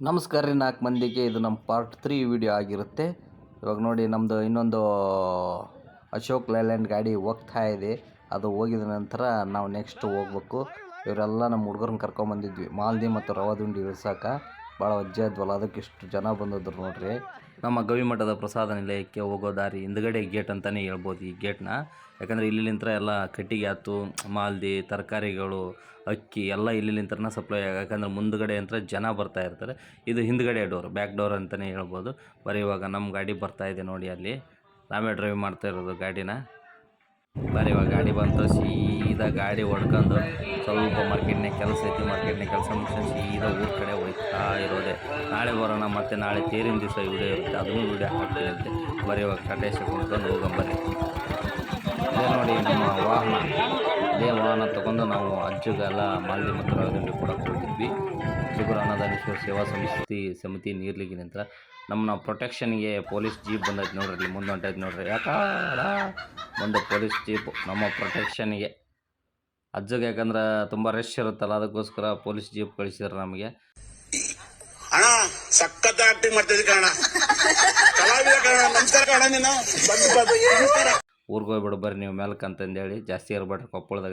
ನಮಸ್ಕಾರ ರೀ ನಾಲ್ಕು ಮಂದಿಗೆ, ಇದು ನಮ್ಮ ಪಾರ್ಟ್ ತ್ರೀ ವಿಡಿಯೋ ಆಗಿರುತ್ತೆ. ಇವಾಗ ನೋಡಿ ನಮ್ಮದು ಇನ್ನೊಂದು ಅಶೋಕ್ ಲೈಲ್ಯಾಂಡ್ ಗಾಡಿ ಹೋಗ್ತಾ ಇದೆ. ಅದು ಹೋಗಿದ ನಂತರ ನಾವು ನೆಕ್ಸ್ಟ್ ಹೋಗ್ಬೇಕು. ಇವರೆಲ್ಲ ನಮ್ಮ ಹುಡುಗರನ್ನ ಕರ್ಕೊಂಬಂದಿದ್ವಿ ಮಾಲ್ದಿ ಮತ್ತು ರವಾದುಂಡಿ ಇಳಿಸಾಕ. ಭಾಳ ಅಜ್ಜ ಇದ್ವಲ್ಲ ಅದಕ್ಕೆ ಇಷ್ಟು ಜನ ಬಂದಿದ್ರು ನೋಡ್ರಿ. ನಮ್ಮ ಗವಿಮಠದ ಪ್ರಸಾದ ನಿಲಯಕ್ಕೆ ಹೋಗೋ ದಾರಿ ಹಿಂದ್ಗಡೆ ಗೇಟ್ ಅಂತಲೇ ಹೇಳ್ಬೋದು ಈ ಗೇಟ್ನ ಯಾಕಂದರೆ ಇಲ್ಲಿಂತ್ರ ಎಲ್ಲ ಕಟ್ಟಿಗೆ ಆಯ್ತು ಮಾಲ್ದಿ, ತರಕಾರಿಗಳು, ಅಕ್ಕಿ ಎಲ್ಲ ಇಲ್ಲಿಂತ್ರನ ಸಪ್ಲೈ ಆಗ, ಯಾಕಂದ್ರೆ ಮುಂದ್ಗಡೆ ಅಂತ ಜನ ಬರ್ತಾ ಇರ್ತಾರೆ. ಇದು ಹಿಂದ್ಗಡೆ ಡೋರ್ ಬ್ಯಾಕ್ ಡೋರ್ ಅಂತಲೇ ಹೇಳ್ಬೋದು. ಬರೀ ಇವಾಗ ನಮ್ಮ ಗಾಡಿ ಬರ್ತಾ ಇದೆ ನೋಡಿ ಅಲ್ಲಿ. ನಾವೇ ಡ್ರೈವ್ ಮಾಡ್ತಾ ಇರೋದು ಗಾಡಿನ. ಬರೀ ಇವಾಗ ಗಾಡಿ ಬಂತು, ಸೀದಾ ಗಾಡಿ ಹೊಡ್ಕೊಂಡು ಸ್ವಲ್ಪ ಮಾರ್ಕೆಟ್ನಾಗ ಕೆಲಸ ಐತಿ ಮಾರ್ಕೆಟ್ನಾಗ ಕೆಲಸ ಮುಗಿಸ್ಕೊಂಡು ಸೀದಾ ಊರ ಕಡೆ ಹೋಗ್ತಾ ಇರೋದೆ. ನಾಳೆ ಬರೋಣ ಮತ್ತು ನಾಳೆ ತೇರಿನ ದಿವಸ ವಿಡಿಯೋ ಇರುತ್ತೆ, ಅದನ್ನು ವಿಡಿಯೋ ಹಾಕ್ತಿರುತ್ತೆ ಬರೀ ಇವಾಗ ಕಟೇಶ ಕುಂತ್ಕೊಂಡು ಹೋಗಂಬರ್ರಿ ಅದೇ ನೋಡಿ ನಮ್ಮ ವಾಹನ ಅದೇ ವಾಹನ ತೊಗೊಂಡು ನಾವು ಅಜ್ಜಗೆಲ್ಲ ಮಾಲ್ದಿ ಮತ್ತು ಕೂಡ ಕೊಡಕ್ಕೆ ಹೋಗಿದ್ವಿ ಅನ್ನದಾನೇಶ್ವರ ಸೇವಾ ಸಮಿತಿ ಸಮಿತಿ ನಂತರ ನಮ್ಮನ್ನ ಪ್ರೊಟೆಕ್ಷನ್ಗೆ ಪೊಲೀಸ್ ಜೀಪ್ ಬಂದೈತೆ ನೋಡ್ರಿ ಇಲ್ಲಿ ಮುಂದೆ ಹೊಂಟೈತೆ ನೋಡ್ರಿ. ಯಾಕಡ? ಒಂದು ಪೊಲೀಸ್ ಜೀಪ್ ನಮ್ಮ ಪ್ರೊಟೆಕ್ಷನ್ಗೆ ಅಜ್ಜಗೆ ಯಾಕಂದ್ರೆ ತುಂಬ ರಶ್ ಇರುತ್ತಲ್ಲ ಅದಕ್ಕೋಸ್ಕರ ಪೊಲೀಸ್ ಜೀಪ್ ಕಳಿಸಿದ್ರು ನಮಗೆ. ಅಣ್ಣ ಸಖತ್ ಆಕ್ಟಿಂಗ್ ಮಾಡ್ತಿದ್ದೆ ಕಣ ಕಲಾವಿದ ಕಣ ನಮಸ್ಕಾರ ಕಣ ನೀನು. ಬಂದು ಬಂದು ನಮಸ್ಕಾರ ಊರಿಗೆ ಹೋಗ್ಬಿಡು ಬರ್ರಿ ನೀವು ಮೇಲಕ್ಕೆ ಅಂತಂದೇಳಿ ಜಾಸ್ತಿ ಇರ್ಬೇಡ್ರಿ ಕೊಪ್ಪಳದಾಗ.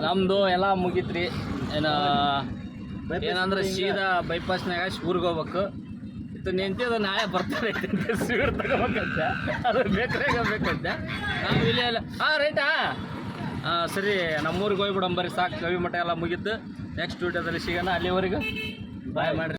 ನಮ್ದು ಎಲ್ಲ ಮುಗೀತ್ರಿ. ಏನ, ಏನಂದ್ರೆ ಸೀದಾ ಬೈಪಾಸ್ನಾಗ ಊರಿಗೆ ಹೋಗ್ಬೇಕು. ಇದು ನಿಂತಿದ್ದು ನಾಳೆ ಬರ್ತಾರೆ ಸೀರ್ ತಗೋಬೇಕಂತ. ಅದು ಬೇಕ್ರೆ ಬೇಕಂತ. ನಾವು ಇಲ್ಲೇ ಇಲ್ಲ ಹಾಂ ರೈಟಾ? ಹಾಂ ಸರಿ, ನಮ್ಮೂರಿಗೆ ಹೋಗ್ಬಿಡಂಬರಿ ಸಾಕು. ಕವಿ ಮಠ ಎಲ್ಲ ಮುಗೀತು. ನೆಕ್ಸ್ಟ್ ವಿಡಿಯೋದಲ್ಲಿ ಸಿಗೋಣ ಅಲ್ಲಿವರೆಗೂ. ಬಾಯ್ ಮಾಡ್ರಿ.